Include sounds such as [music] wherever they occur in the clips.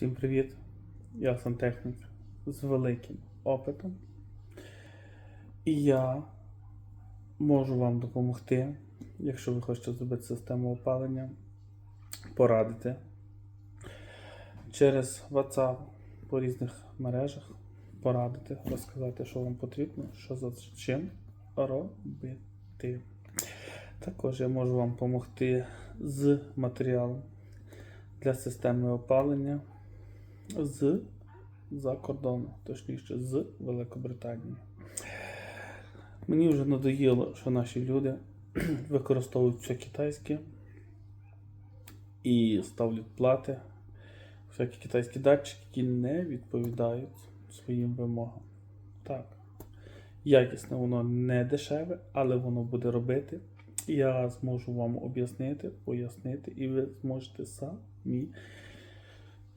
Всім привіт! Я сантехнік з великим опитом. І я можу вам допомогти, якщо ви хочете зробити систему опалення, порадити через WhatsApp по різних мережах, порадити, розказати, що вам потрібно, що за чим робити. Також я можу вам допомогти з матеріалом для системи опалення з за кордону, точніше з Великобританії. Мені вже надоїло, що наші люди [clears throat] використовують все китайське і ставлять плати, всякі китайські датчики, які не відповідають своїм вимогам. Так, якісне воно не дешеве, але воно буде робити. Я зможу вам об'яснити, пояснити, і ви зможете самі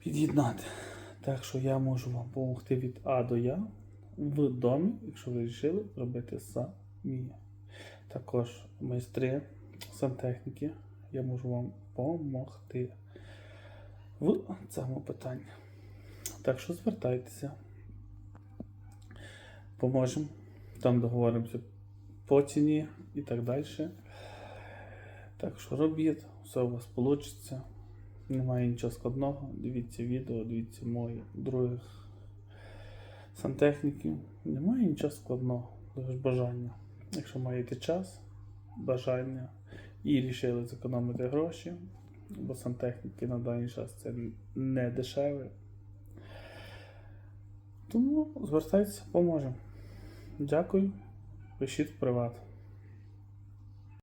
під'єднати. Так що я можу вам допомогти від А до Я в домі, якщо ви вирішили зробити самі. Також майстри сантехніки, я можу вам допомогти в цьому питанні. Так що звертайтеся, поможемо, там договоримося по ціні і так далі. Так що робіть, все у вас вийде. Немає нічого складного. Дивіться відео, дивіться мої других сантехніків. Немає нічого складного, лише бажання. Якщо маєте час, бажання і рішили зекономити гроші, бо сантехніки на даний час це не дешеве. Тому звертайтеся, поможемо. Дякую. Пишіть в приват.